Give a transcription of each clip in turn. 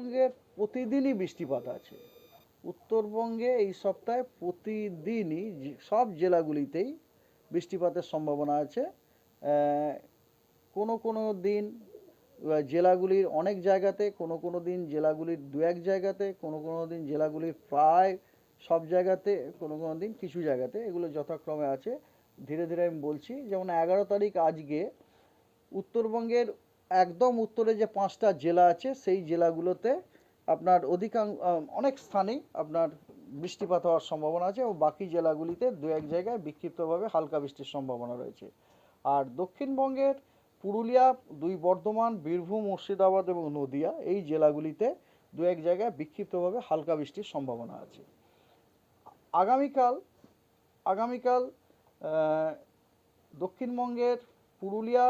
উত্তরবঙ্গে প্রতিদিনই বৃষ্টিপাত আছে। উত্তরবঙ্গে এই সপ্তাহে প্রতিদিনই সব জেলাগুলিতেই বৃষ্টিপাতের সম্ভাবনা আছে। কোনো কোনো দিন জেলাগুলির অনেক জায়গাতে, কোনো কোনো দিন জেলাগুলির দু এক জায়গাতে, কোনো কোনো দিন জেলাগুলির প্রায় সব জায়গাতে, কোনো কোনো দিন কিছু জায়গাতে এগুলো যথাক্রমে আছে। ধীরে ধীরে আমি বলছি, যেমন এগারো তারিখ আজকে উত্তরবঙ্গের একদম উত্তরে যে পাঁচটা জেলা আছে, সেই জেলাগুলোতে আপনার অধিকাংশ অনেক স্থানেই আপনার বৃষ্টিপাত হওয়ার সম্ভাবনা আছে এবং বাকি জেলাগুলিতে দু এক জায়গায় বিক্ষিপ্তভাবে হালকা বৃষ্টির সম্ভাবনা রয়েছে। আর দক্ষিণবঙ্গের পুরুলিয়া, দুই বর্ধমান, বীরভূম, মুর্শিদাবাদ এবং নদিয়া, এই জেলাগুলিতে দু এক জায়গায় বিক্ষিপ্তভাবে হালকা বৃষ্টির সম্ভাবনা আছে। আগামীকাল আগামীকাল দক্ষিণবঙ্গের পুরুলিয়া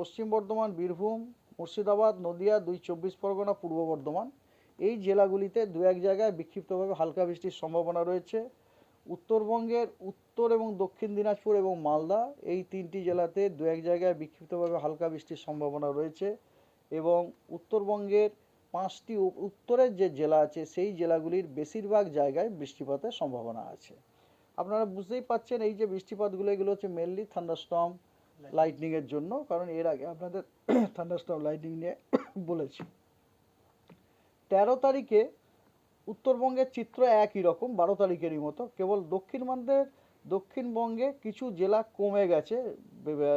পশ্চিম বর্ধমান, বীরভূম, মুর্শিদাবাদ, নদিয়া, দুই চব্বিশ পরগনা, পূর্ব বর্ধমান। এই জেলাগুলিতে দু এক জায়গায় বিক্ষিপ্তভাবে হালকা বৃষ্টির সম্ভাবনা রয়েছে। উত্তরবঙ্গের উত্তর এবং দক্ষিণ দিনাজপুর এবং মালদা, এই তিনটি জেলাতে দু এক জায়গায় বিক্ষিপ্তভাবে হালকা বৃষ্টির সম্ভাবনা রয়েছে এবং উত্তরবঙ্গের পাঁচটি উত্তরের যে জেলা আছে, সেই জেলাগুলির বেশিরভাগ জায়গায় বৃষ্টিপাতের সম্ভাবনা আছে। আপনারা বুঝতেই পাচ্ছেন, এই যে বৃষ্টিপাতগুলো, এগুলো হচ্ছে মেনলি থান্ডারস্টর্ম লাইটনিং এর জন্য, কারণ এর আগে আপনাদের থান্ডারস্টর্ম লাইটনিং নিয়ে বলেছি। তেরো তারিখে উত্তরবঙ্গের চিত্র একই রকম, বারো তারিখেরই মতো। কেবল দক্ষিণবঙ্গের, দক্ষিণবঙ্গে কিছু জেলা কমে গেছে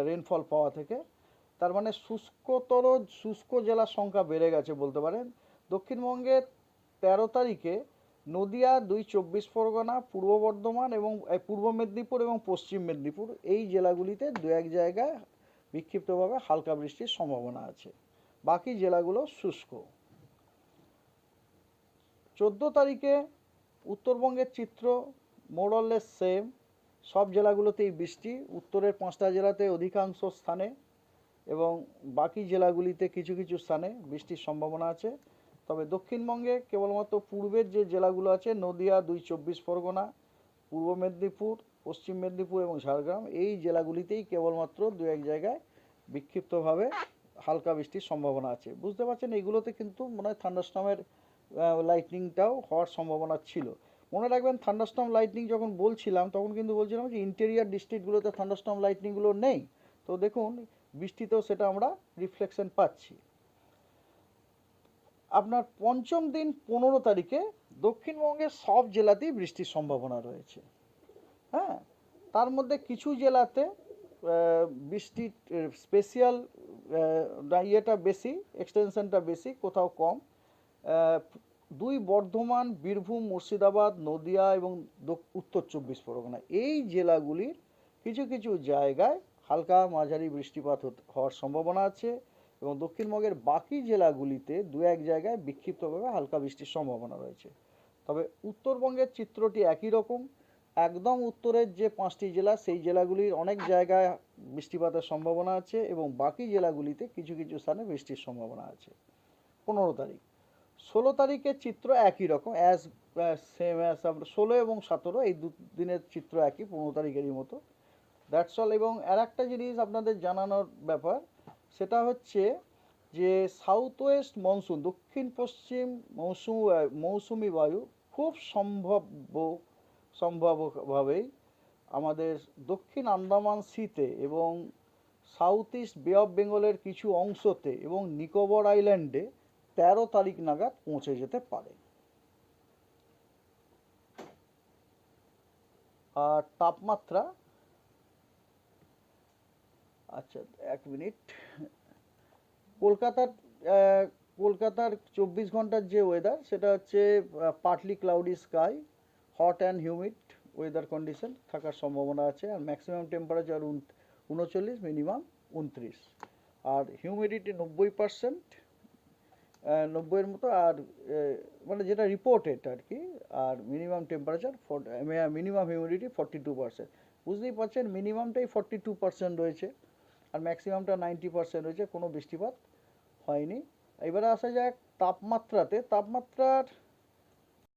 রেনফল পাওয়া থেকে। তার মানে শুষ্কতর, শুষ্ক জেলার সংখ্যা বেড়ে গেছে বলতে পারেন। দক্ষিণবঙ্গের তেরো তারিখে নদিয়া, দুই চব্বিশ পরগনা, পূর্ব বর্ধমান এবং পূর্ব মেদিনীপুর এবং পশ্চিম মেদিনীপুর। এই জেলাগুলিতে দু এক জায়গায় বিক্ষিপ্তভাবে হালকা বৃষ্টির সম্ভাবনা আছে। বাকি জেলাগুলো শুষ্ক। চোদ্দ তারিখে উত্তরবঙ্গের চিত্র মোরলেস সেম। সব জেলাগুলোতেই বৃষ্টি। উত্তরের পাঁচটা জেলাতে অধিকাংশ স্থানে এবং বাকি জেলাগুলিতে কিছু কিছু স্থানে বৃষ্টির সম্ভাবনা আছে। তবে দক্ষিণবঙ্গে কেবলমাত্র পূর্বের যে জেলাগুলো আছে, নদিয়া, দুই চব্বিশ পরগনা, পূর্ব মেদিনীপুর, পশ্চিম মেদিনীপুর এবং ঝাড়গ্রাম, এই জেলাগুলিতেই কেবলমাত্র দু এক জায়গায় বিক্ষিপ্তভাবে হালকা বৃষ্টির সম্ভাবনা আছে। বুঝতে পারছেন? এগুলোতে কিন্তু মনে হয় থান্ডারস্টর্মের লাইটনিংটাও হওয়ার সম্ভাবনা ছিল। মনে রাখবেন থান্ডারস্টর্ম লাইটনিং যখন বলছিলাম, তখন কিন্তু বলছিলাম যে ইন্টেরিয়ার ডিস্ট্রিক্টগুলোতে থান্ডারস্টর্ম লাইটনিংগুলো নেই। তো দেখুন, বৃষ্টিতেও সেটা আমরা রিফ্লেকশন পাচ্ছি। আপনার পঞ্চম দিন পনেরো তারিখে দক্ষিণবঙ্গের সব জেলাতেই বৃষ্টির সম্ভাবনা রয়েছে। হ্যাঁ? তার মধ্যে কিছু জেলাতে বৃষ্টির স্পেশাল ইয়েটা বেশি এক্সটেনশনটা বেশি, কোথাও কম। দুই বর্ধমান, বীরভূম, মুর্শিদাবাদ, নদিয়া এবং উত্তর চব্বিশ পরগনা। এই জেলাগুলির কিছু কিছু জায়গায় হালকা মাঝারি বৃষ্টিপাত হওয়ার সম্ভাবনা আছে। এবং দক্ষিণবঙ্গের বাকি জেলাগুলিতে দু এক জায়গায় বিক্ষিপ্তভাবে হালকা বৃষ্টির সম্ভাবনা রয়েছে। তবে উত্তরবঙ্গের চিত্রটি একই রকম। একদম উত্তরের যে পাঁচটি জেলা, সেই জেলাগুলির অনেক জায়গায় বৃষ্টিপাতের সম্ভাবনা আছে এবং বাকি জেলাগুলিতে কিছু কিছু স্থানে বৃষ্টির সম্ভাবনা আছে। পনেরো তারিখ। ষোলো তারিখের চিত্র একই রকম। অ্যাজ সেম অ্যাজ আমরা ষোলো এবং সতেরো, এই দু দিনের চিত্র একই, পনেরো তারিখেরই মতো। দ্যাটস অল এবং আর একটা জিনিস আপনাদের জানানোর ব্যাপার সেটা হচ্ছে যে সাউথ ওয়েস্ট মনসুন দক্ষিণ পশ্চিম মৌসুম মৌসুমি বায়ু খুব সম্ভাব্য, সম্ভাব্যভাবেই আমাদের দক্ষিণ আন্দামান সিতে এবং সাউথ ইস্ট বে অফ বেঙ্গলের কিছু অংশতে এবং নিকোবর আইল্যান্ডে তেরো তারিখ নাগাদ পৌঁছে যেতে পারে। আর তাপমাত্রা আচ্ছা এক মিনিট। কলকাতার কলকাতার চব্বিশ ঘণ্টার যে ওয়েদার সেটা হচ্ছে partly cloudy sky hot and humid weather condition থাকার সম্ভাবনা আছে, আর ম্যাক্সিমাম টেম্পারেচার উনচল্লিশ মিনিমাম উনত্রিশ। আর হিউমিডিটি নব্বই পার্সেন্ট নব্বইয়ের মতো, আর মানে যেটা রিপোর্টেড আর কি আর minimum temperature minimum humidity forty two percent বুঝতেই পারছেন মিনিমামটাই ফর্টি টু পার্সেন্ট রয়েছে, আর ম্যাক্সিমামটা নাইনটি পার্সেন্ট রয়েছে, কোনো বৃষ্টিপাত হয়নি। এবারে আসা যাক তাপমাত্রাতে। তাপমাত্রার